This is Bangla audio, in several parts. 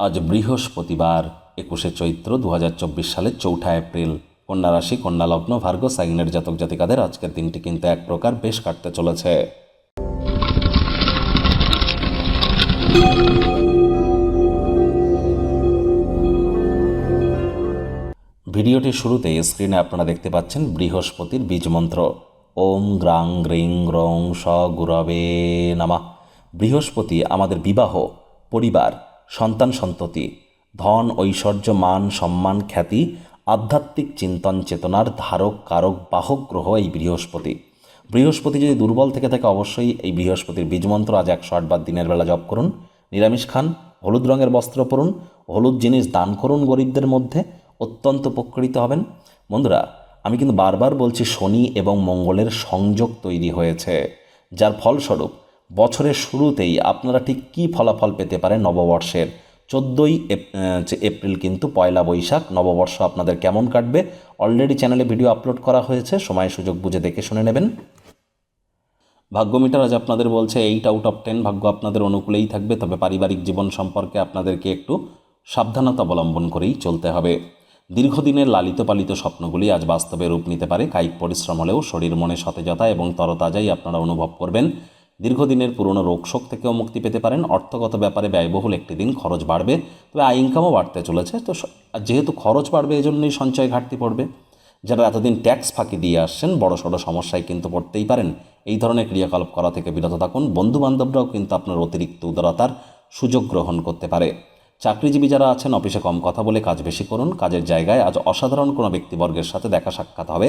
আজ বৃহস্পতিবার, একুশে চৈত্র দু হাজার চব্বিশ সালের চৌঠা এপ্রিল। কন্যা রাশি, কন্যা লগ্ন ভার্গ সাইনের জাতক জাতিকাদের আজকের দিনটি কিন্তু এক প্রকার বেশ কাটতে চলেছে। ভিডিওটির শুরুতে স্ক্রিনে আপনারা দেখতে পাচ্ছেন বৃহস্পতির বীজ মন্ত্র। ওম গ্রাং গ্রিং গ্রং স গুরবে নামা। বৃহস্পতি আমাদের বিবাহ, পরিবার। সন্তান সন্ততি, ধন, ঐশ্বর্য, মান, সম্মান, খ্যাতি, আধ্যাত্মিক চিন্তন, চেতনার ধারক, কারক, বাহক গ্রহ এই বৃহস্পতি। বৃহস্পতি যদি দুর্বল থেকে থাকে অবশ্যই এই বৃহস্পতির বীজমন্ত্র আজ একশো আটবার দিনের বেলা জপ করুন, নিরামিষ খান, হলুদ রঙের বস্ত্র পরুন, হলুদ জিনিস দান করুন গরিবদের মধ্যে, অত্যন্ত উপকৃত হবেন। বন্ধুরা, আমি কিন্তু বারবার বলছি শনি এবং মঙ্গলের সংযোগ তৈরি হয়েছে, যার ফলস্বরূপ বছরের শুরুতেই আপনারা ঠিক কী ফলাফল পেতে পারেন নববর্ষের? চোদ্দোই এপ্রিল কিন্তু পয়লা বৈশাখ, নববর্ষ আপনাদের কেমন কাটবে? অলরেডি চ্যানেলে ভিডিও আপলোড করা হয়েছে, সময় সুযোগ বুঝে দেখে শুনে নেবেন। ভাগ্য মিটার আজ আপনাদের বলছে এইট আউট অফ টেন ভাগ্য আপনাদের অনুকূলেই থাকবে, তবে পারিবারিক জীবন সম্পর্কে আপনাদেরকে একটু সাবধানতা অবলম্বন করেই চলতে হবে। দীর্ঘদিনের লালিত পালিত স্বপ্নগুলি আজ বাস্তবে রূপ নিতে পারে, কায়িক পরিশ্রম হলেও শরীর মনে সতেজতা এবং তরতাজাই আপনারা অনুভব করবেন। দীর্ঘদিনের পুরনো রোগশোক থেকেও মুক্তি পেতে পারেন। অর্থগত ব্যাপারে ব্যয়বহুল একটি দিন, খরচ বাড়বে। তবে আয় ইনকামও বাড়তে চলেছে। তো যেহেতু খরচ বাড়বে, এজন্যই সঞ্চয় ঘাটতি পড়বে। যারা এতদিন ট্যাক্স ফাঁকি দিয়ে আসছেন, বড় সড়ো সমস্যায় কিন্তু পড়তেই পারেন। এই ধরনের ক্রিয়াকলাপ করা থেকে বিরত থাকুন। বন্ধু বান্ধবরাও কিন্তু আপনার অতিরিক্ত উদারতার সুযোগ গ্রহণ করতে পারে। চাকরিজীবী যারা আছেন অফিসে কম কথা বলে কাজ বেশি করুন। কাজের জায়গায় আজ অসাধারণ কোনো ব্যক্তিবর্গের সাথে দেখা সাক্ষাৎ হবে।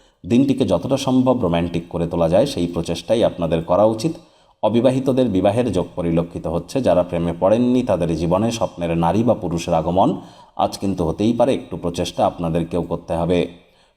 দিনটিকে যতটা সম্ভব রোম্যান্টিক করে তোলা যায়, সেই প্রচেষ্টাই আপনাদের করা উচিত। অবিবাহিতদের বিবাহের যোগ পরিলক্ষিত হচ্ছে। যারা প্রেমে পড়েননি, তাদের জীবনে স্বপ্নের নারী বা পুরুষের আগমন আজ কিন্তু হতেই পারে। একটু প্রচেষ্টা আপনাদেরকেও করতে হবে।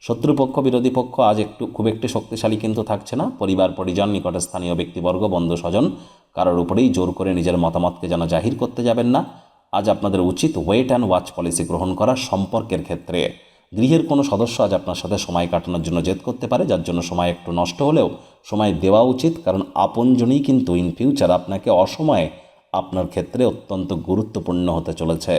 শত্রুপক্ষ, বিরোধী পক্ষ আজ একটু, খুব একটি শক্তিশালী কিন্তু থাকছে না। পরিবার, পরিজন, নিকটে স্থানীয় ব্যক্তিবর্গ বন্ধু স্বজন কারোর উপরেই জোর করে নিজের মতামতকে যেন জাহির করতে যাবেন না। আজ আপনাদের উচিত ওয়েট অ্যান্ড ওয়াচ পলিসি গ্রহণ করা সম্পর্কের ক্ষেত্রে। গৃহের কোনো সদস্য আজ আপনার সাথে সময় কাটানোর জন্য জেদ করতে পারে, যার জন্য সময় একটু নষ্ট হলেও সময় দেওয়া উচিত, কারণ আপনজনই কিন্তু ইন ফিউচার আপনাকে অসময়ে আপনার ক্ষেত্রে অত্যন্ত গুরুত্বপূর্ণ হতে চলেছে।